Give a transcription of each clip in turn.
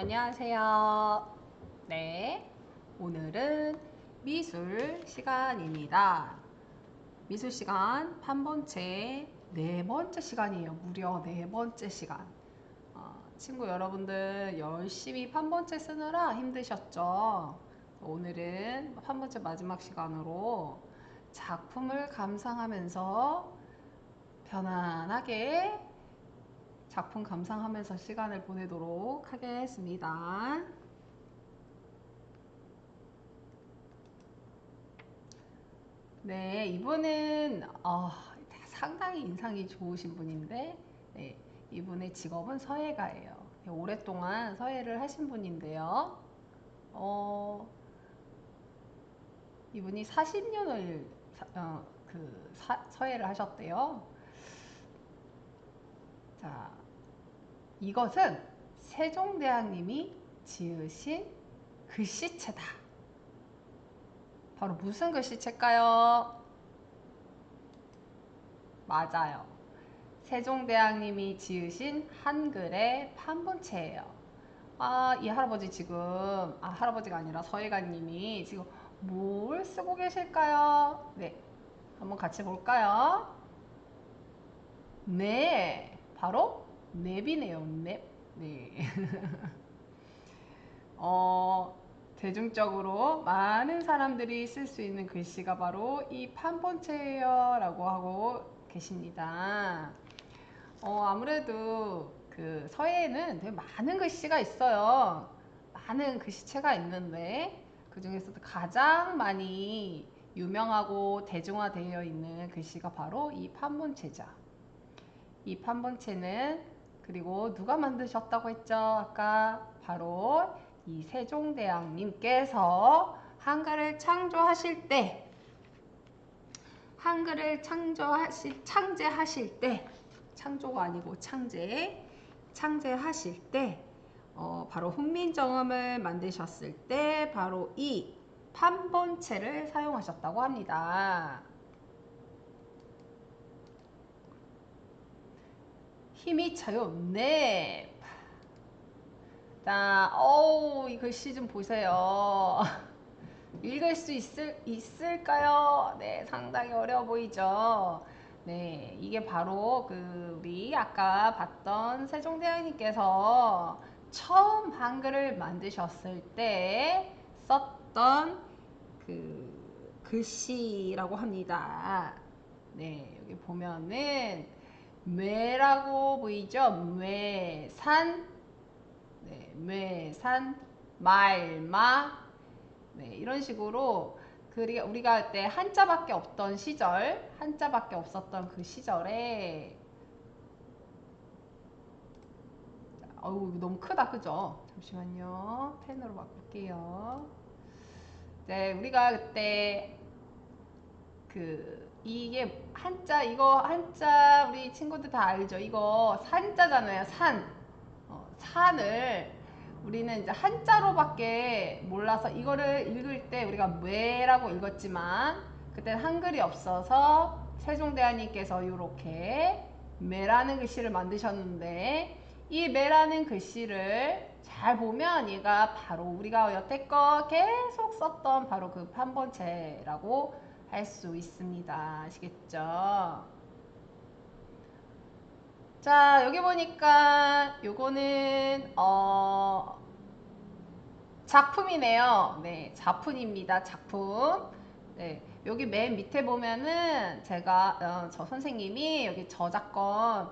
안녕하세요. 네. 오늘은 미술 시간입니다. 미술 시간 한 번째, 네 번째 시간이에요. 무려 네 번째 시간. 어, 친구 여러분들 열심히 한 번째 쓰느라 힘드셨죠? 오늘은 한 번째 마지막 시간으로 작품을 감상하면서 편안하게 작품 감상하면서 시간을 보내도록 하겠습니다. 네, 이분은 어, 상당히 인상이 좋으신 분인데 네, 이분의 직업은 서예가예요. 네, 오랫동안 서예를 하신 분인데요. 어, 이분이 40년을 어, 그 사, 서예를 하셨대요. 자, 이것은 세종대왕님이 지으신 글씨체다. 바로 무슨 글씨체일까요? 맞아요. 세종대왕님이 지으신 한글의 판본체예요. 아, 이 할아버지 지금, 아, 할아버지가 아니라 서예가님이 지금 뭘 쓰고 계실까요? 네. 한번 같이 볼까요? 네. 바로 맵이네요. 맵. 네. 어, 대중적으로 많은 사람들이 쓸 수 있는 글씨가 바로 이 판본체예요. 라고 하고 계십니다. 어, 아무래도 그 서예에는 되게 많은 글씨가 있어요. 많은 글씨체가 있는데 그 중에서도 가장 많이 유명하고 대중화되어 있는 글씨가 바로 이 판본체죠. 이 판본체는 그리고 누가 만드셨다고 했죠? 아까 바로 이 세종대왕님께서 한글을 창조하실 때 한글을 창조하실 창제하실 때 창조가 아니고 창제 창제하실 때 어, 바로 훈민정음을 만드셨을 때 바로 이 판본체를 사용하셨다고 합니다. 힘이 차요. 네. 자, 어우, 이 글씨 좀 보세요. 읽을 수 있을, 있을까요? 네, 상당히 어려워 보이죠? 네, 이게 바로 그 우리 아까 봤던 세종대왕님께서 처음 한글을 만드셨을 때 썼던 그 글씨라고 합니다. 네, 여기 보면은 뇌라고 보이죠? 뇌, 산, 네, 뇌, 산, 말 마, 네, 이런 식으로 그 우리가 그때 한자밖에 없던 시절, 한자밖에 없었던 그 시절에 어우 너무 크다. 그죠? 잠시만요. 펜으로 바꿀게요. 네 우리가 그때 그 이게 한자 이거 한자 우리 친구들 다 알죠? 이거 산자잖아요 산. 어, 산을 우리는 이제 한자로밖에 몰라서 이거를 읽을 때 우리가 왜라고 읽었지만 그때 한글이 없어서 세종대왕님께서 이렇게 매라는 글씨를 만드셨는데 이 매라는 글씨를 잘 보면 얘가 바로 우리가 여태껏 계속 썼던 바로 그 판본체라고 할 수 있습니다. 아시겠죠? 자 여기 보니까 요거는 어 작품이네요. 네, 작품입니다. 작품. 네, 여기 맨 밑에 보면은 제가 어, 저 선생님이 여기 저작권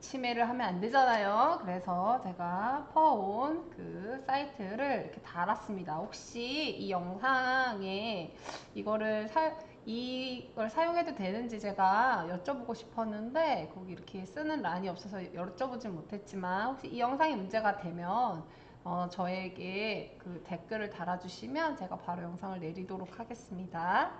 침해를 하면 안 되잖아요. 그래서 제가 퍼온 그 사이트를 이렇게 달았습니다. 혹시 이 영상에 이거를 사, 이걸 사용해도 되는지 제가 여쭤보고 싶었는데 거기 이렇게 쓰는 란이 없어서 여쭤보진 못했지만 혹시 이 영상이 문제가 되면 어, 저에게 그 댓글을 달아주시면 제가 바로 영상을 내리도록 하겠습니다.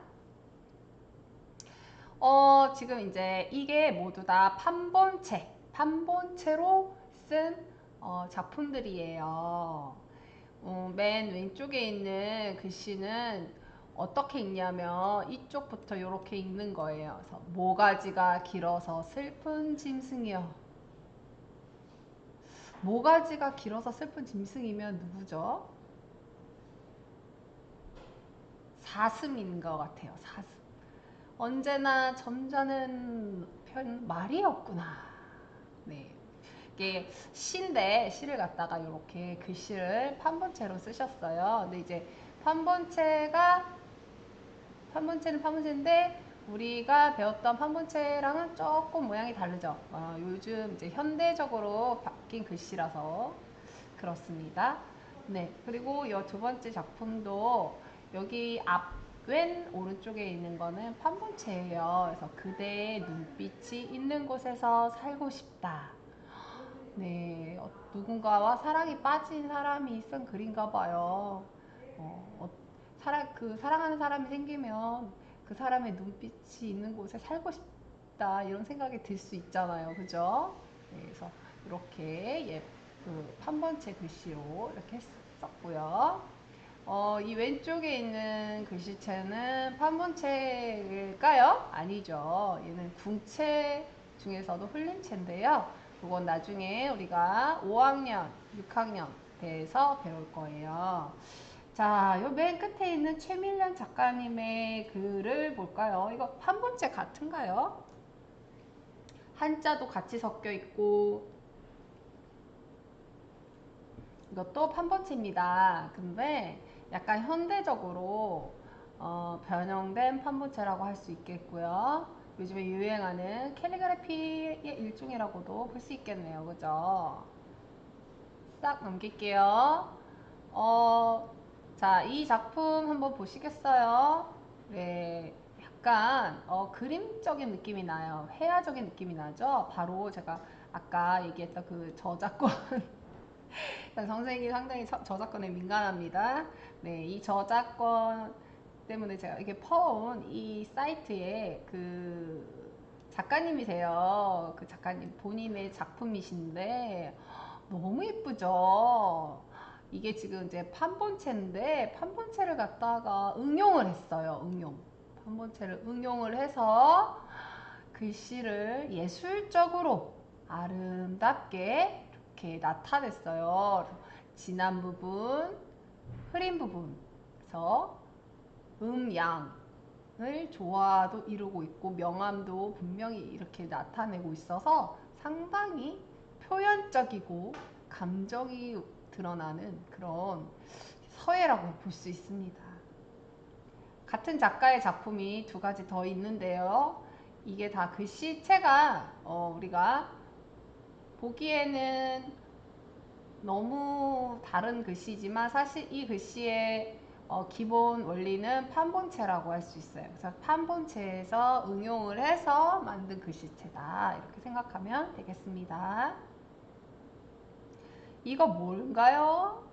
어, 지금 이제 이게 모두 다 판본체, 판본체로 쓴 어, 작품들이에요. 어, 맨 왼쪽에 있는 글씨는 어떻게 읽냐면 이쪽부터 이렇게 읽는 거예요. 그래서 모가지가 길어서 슬픈 짐승이요. 모가지가 길어서 슬픈 짐승이면 누구죠? 사슴인 것 같아요. 사슴. 언제나 점잖은 편 말이 없구나. 네. 이게 시인데 시를 갖다가 이렇게 글씨를 판본체로 쓰셨어요. 근데 이제 판본체가 판본체는 판본체인데 우리가 배웠던 판본체랑은 조금 모양이 다르죠. 어, 요즘 이제 현대적으로 바뀐 글씨라서 그렇습니다. 네, 그리고 이 두 번째 작품도 여기 앞 왼 오른쪽에 있는 거는 판본체예요. 그래서 그대의 눈빛이 있는 곳에서 살고 싶다. 네, 어, 누군가와 사랑이 빠진 사람이 쓴 글인가 봐요. 어, 어, 사랑, 그 사랑하는 사람이 생기면 그 사람의 눈빛이 있는 곳에 살고 싶다 이런 생각이 들 수 있잖아요, 그죠? 네, 그래서 이렇게 예, 그 판본체 글씨로 이렇게 썼고요. 어, 이 왼쪽에 있는 글씨체는 판본체일까요? 아니죠. 얘는 궁체 중에서도 흘림체인데요. 그건 나중에 우리가 5학년, 6학년 돼서 배울 거예요. 자, 요 맨 끝에 있는 최밀련 작가님의 글을 볼까요? 이거 판본체 같은가요? 한자도 같이 섞여 있고 이것도 판본체입니다. 근데 약간 현대적으로 어, 변형된 판본체라고 할 수 있겠고요. 요즘에 유행하는 캘리그래피의 일종이라고도 볼 수 있겠네요. 그죠? 싹 넘길게요. 어, 자, 이 작품 한번 보시겠어요? 네, 약간 어, 그림적인 느낌이 나요. 회화적인 느낌이 나죠? 바로 제가 아까 얘기했던 그 저작권 선생님이 상당히 저작권에 민감합니다. 네, 이 저작권 때문에 제가 이게 퍼온 이 사이트에 그 작가님이세요. 그 작가님 본인의 작품이신데 너무 예쁘죠? 이게 지금 이제 판본체인데 판본체를 갖다가 응용을 했어요. 응용. 판본체를 응용을 해서 글씨를 예술적으로 아름답게 이렇게 나타냈어요. 진한 부분, 흐린 부분에서 음양을 조화도 이루고 있고 명암도 분명히 이렇게 나타내고 있어서 상당히 표현적이고 감정이 드러나는 그런 서예라고 볼 수 있습니다. 같은 작가의 작품이 두 가지 더 있는데요. 이게 다 글씨체가 어 우리가 보기에는 너무 다른 글씨지만 사실 이 글씨의 어 기본 원리는 판본체라고 할 수 있어요. 그래서 판본체에서 응용을 해서 만든 글씨체다. 이렇게 생각하면 되겠습니다. 이거 뭔가요?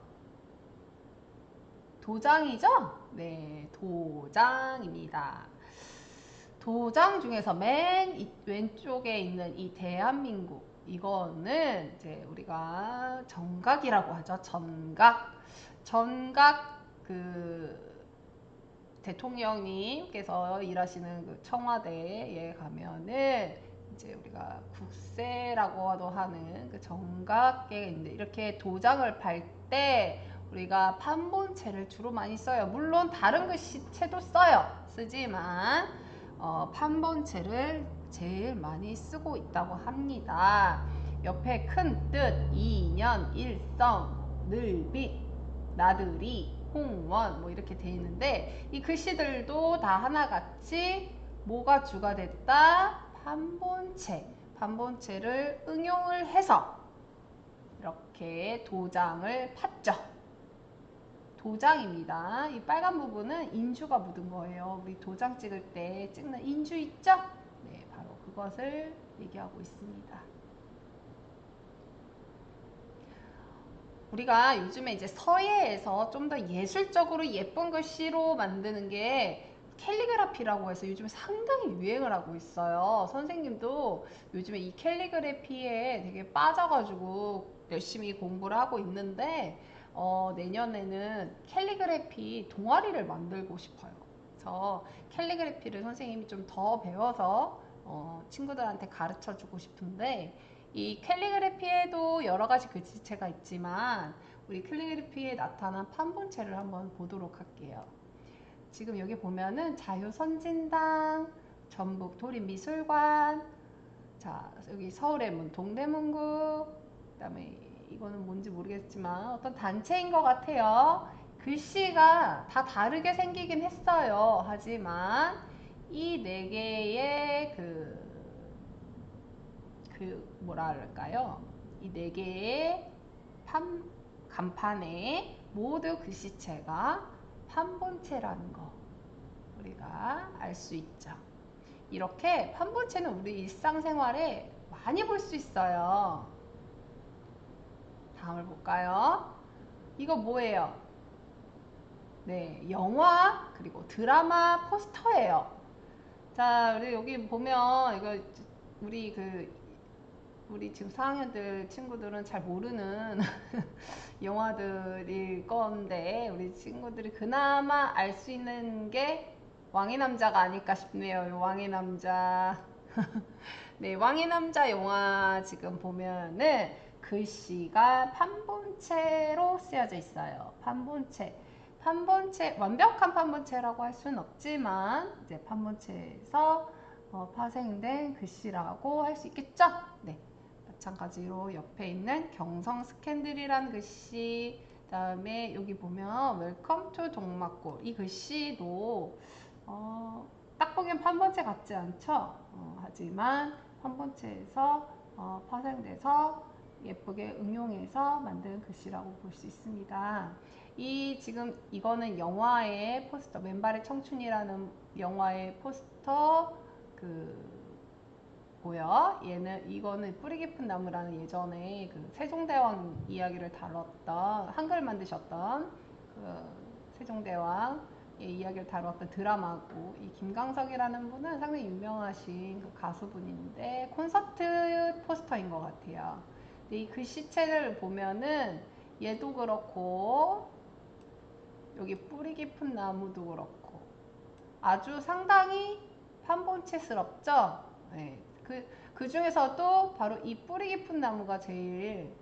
도장이죠? 네, 도장입니다. 도장 중에서 맨 왼쪽에 있는 이 대한민국 이거는 이제 우리가 정각이라고 하죠. 전각. 전각 그 대통령님께서 일하시는 그 청와대에 가면은 이제 우리가 국세라고도 하는 그 정각계 인데 이렇게 도장을 팔 때 우리가 판본체를 주로 많이 써요. 물론 다른 글씨체도 써요. 쓰지만 어, 판본체를 제일 많이 쓰고 있다고 합니다. 옆에 큰 뜻, 이년, 일성, 늘빛, 나들이, 홍원 뭐 이렇게 돼 있는데 이 글씨들도 다 하나같이 뭐가 주가 됐다? 판본체. 판본체를 응용을 해서 이렇게 도장을 팠죠. 도장입니다. 이 빨간 부분은 인주가 묻은 거예요. 우리 도장 찍을 때 찍는 인주 있죠? 그것을 얘기하고 있습니다. 우리가 요즘에 이제 서예에서 좀 더 예술적으로 예쁜 글씨로 만드는 게 캘리그라피라고 해서 요즘 상당히 유행을 하고 있어요. 선생님도 요즘에 이 캘리그래피에 되게 빠져가지고 열심히 공부를 하고 있는데 어, 내년에는 캘리그래피 동아리를 만들고 싶어요. 그래서 캘리그래피를 선생님이 좀 더 배워서 어, 친구들한테 가르쳐 주고 싶은데 이 캘리그래피에도 여러 가지 글씨체가 있지만 우리 캘리그래피에 나타난 판본체를 한번 보도록 할게요. 지금 여기 보면은 자유선진당, 전북 도립미술관, 자 여기 서울의 문 동대문구, 그다음에 이거는 뭔지 모르겠지만 어떤 단체인 것 같아요. 글씨가 다 다르게 생기긴 했어요. 하지만 이 네 개의 그, 그 뭐랄까요? 이 네 개의 판, 간판에 모두 글씨체가 판본체라는 거 우리가 알 수 있죠. 이렇게 판본체는 우리 일상생활에 많이 볼 수 있어요. 다음을 볼까요? 이거 뭐예요? 네, 영화 그리고 드라마 포스터예요. 자, 우리 여기 보면 이거 우리 그 우리 지금 4학년들 친구들은 잘 모르는 영화들일 건데 우리 친구들이 그나마 알 수 있는 게 왕의 남자가 아닐까 싶네요. 왕의 남자. 네, 왕의 남자 영화 지금 보면은 글씨가 판본체로 쓰여져 있어요. 판본체. 판본체, 완벽한 판본체라고 할 수는 없지만 이제 판본체에서 어, 파생된 글씨라고 할 수 있겠죠? 네. 마찬가지로 옆에 있는 경성 스캔들이라는 글씨 그다음에 여기 보면 웰컴 투 동막골 이 글씨도 어, 딱 보기엔 판본체 같지 않죠? 어, 하지만 판본체에서 어, 파생돼서 예쁘게 응용해서 만든 글씨라고 볼 수 있습니다. 이 지금 이거는 영화의 포스터 맨발의 청춘이라는 영화의 포스터 그 고요. 얘는 이거는 뿌리 깊은 나무라는 예전에 그 세종대왕 이야기를 다뤘던 한글 만드셨던 그 세종대왕 이야기를 다뤘던 드라마고 이 김광석이라는 분은 상당히 유명하신 그 가수분인데 콘서트 포스터인 것 같아요. 근데 이 글씨체를 보면은 얘도 그렇고 여기 뿌리 깊은 나무도 그렇고 아주 상당히 판본체스럽죠? 네. 그, 그 중에서도 바로 이 뿌리 깊은 나무가 제일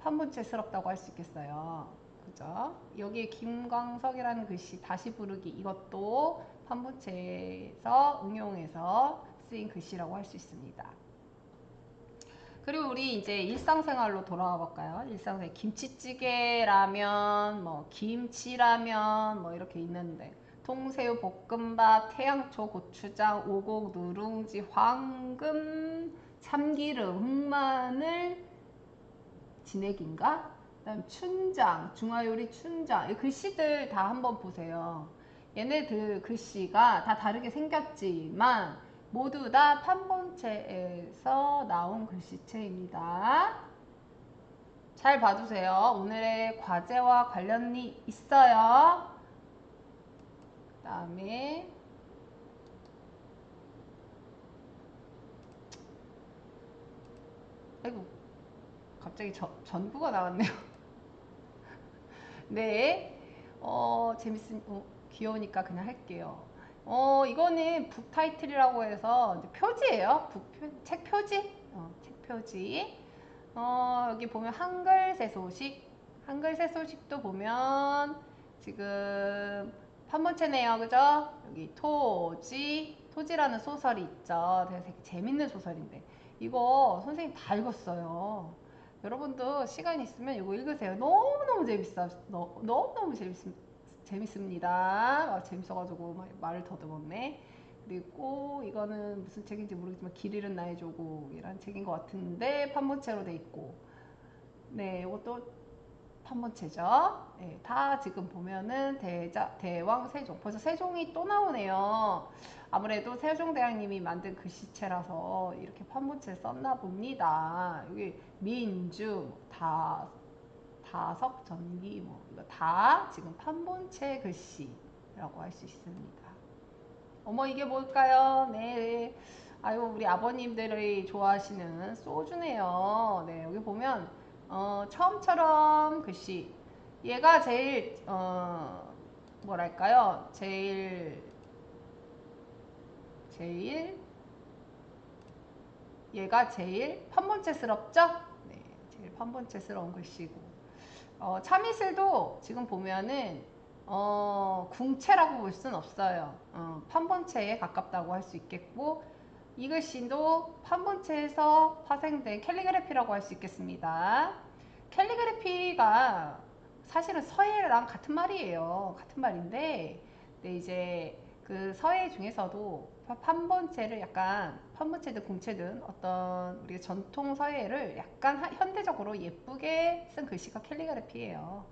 판본체스럽다고 할 수 있겠어요. 그죠? 여기 김광석이라는 글씨 다시 부르기 이것도 판본체에서 응용해서 쓰인 글씨라고 할 수 있습니다. 그리고 우리 이제 일상생활로 돌아와 볼까요? 일상생활 김치찌개 라면, 뭐 김치라면 뭐 이렇게 있는데 통새우 볶음밥, 태양초, 고추장, 오곡, 누룽지, 황금, 참기름, 흑마늘, 진액인가? 그다음 춘장, 중화요리 춘장. 이 글씨들 다 한번 보세요. 얘네들 글씨가 다 다르게 생겼지만 모두 다 판본체에서 나온 글씨체입니다. 잘 봐주세요. 오늘의 과제와 관련이 있어요. 그 다음에 아이고 갑자기 저, 전구가 나왔네요 네 어, 재밌으 어, 귀여우니까 그냥 할게요 어 이거는 북 타이틀이라고 해서 표지예요 북 표, 책 표지 어, 책 표지 어, 여기 보면 한글 새 소식 한글 새 소식도 보면 지금 판본체네요. 그죠? 여기 토지, 토지라는 소설이 있죠. 되게 재밌는 소설인데 이거 선생님 다 읽었어요. 여러분도 시간 있으면 이거 읽으세요. 너무너무 재밌어. 너무너무 재밌, 재밌습니다. 아, 재밌어가지고 말을 더듬었네. 그리고 이거는 무슨 책인지 모르겠지만 길 잃은 나의 조국이란 책인 것 같은데 판본체로 돼 있고 네 이것도 판본체죠. 네, 다 지금 보면은 대자, 대왕 세종. 벌써 세종이 또 나오네요. 아무래도 세종대왕님이 만든 글씨체라서 이렇게 판본체 썼나 봅니다. 여기 민주, 다, 다석, 전기, 뭐, 이거 다 지금 판본체 글씨라고 할 수 있습니다. 어머, 이게 뭘까요? 네. 아유, 우리 아버님들이 좋아하시는 소주네요. 네, 여기 보면 어, 처음처럼 글씨 얘가 제일 어, 뭐랄까요 제일 제일 얘가 제일 판본체스럽죠? 네, 제일 판본체스러운 글씨고. 어, 참이슬도 지금 보면은 어, 궁체라고 볼 수는 없어요. 어, 판본체에 가깝다고 할 수 있겠고 이 글씨도 판본체에서 파생된 캘리그래피라고 할 수 있겠습니다. 캘리그래피가 사실은 서예랑 같은 말이에요. 같은 말인데 근데 이제 그 서예 중에서도 판본체를 약간 판본체든 궁체든 어떤 우리 전통 서예를 약간 하- 현대적으로 예쁘게 쓴 글씨가 캘리그래피예요.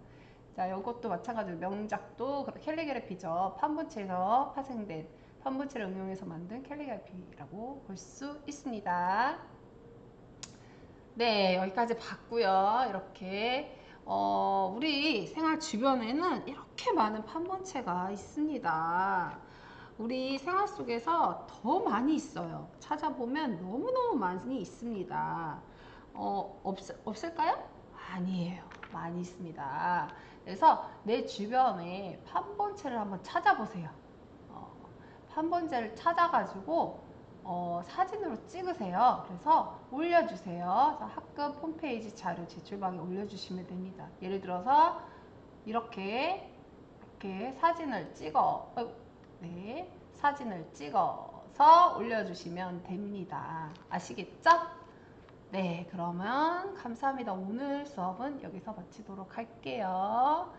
자, 이것도 마찬가지로 명작도 캘리그래피죠. 판본체에서 파생된 판본체를 응용해서 만든 캘리그래피라고 볼 수 있습니다. 네, 여기까지 봤고요. 이렇게 어, 우리 생활 주변에는 이렇게 많은 판본체가 있습니다. 우리 생활 속에서 더 많이 있어요. 찾아보면 너무너무 많이 있습니다. 어, 없, 없을까요? 아니에요. 많이 있습니다. 그래서 내 주변에 판본체를 한번 찾아보세요. 어, 판본체를 찾아가지고 어, 사진으로 찍으세요. 그래서 올려주세요. 그래서 학급 홈페이지 자료 제출방에 올려주시면 됩니다. 예를 들어서 이렇게 이렇게 사진을 찍어 어, 네 사진을 찍어서 올려주시면 됩니다. 아시겠죠? 네 그러면 감사합니다. 오늘 수업은 여기서 마치도록 할게요.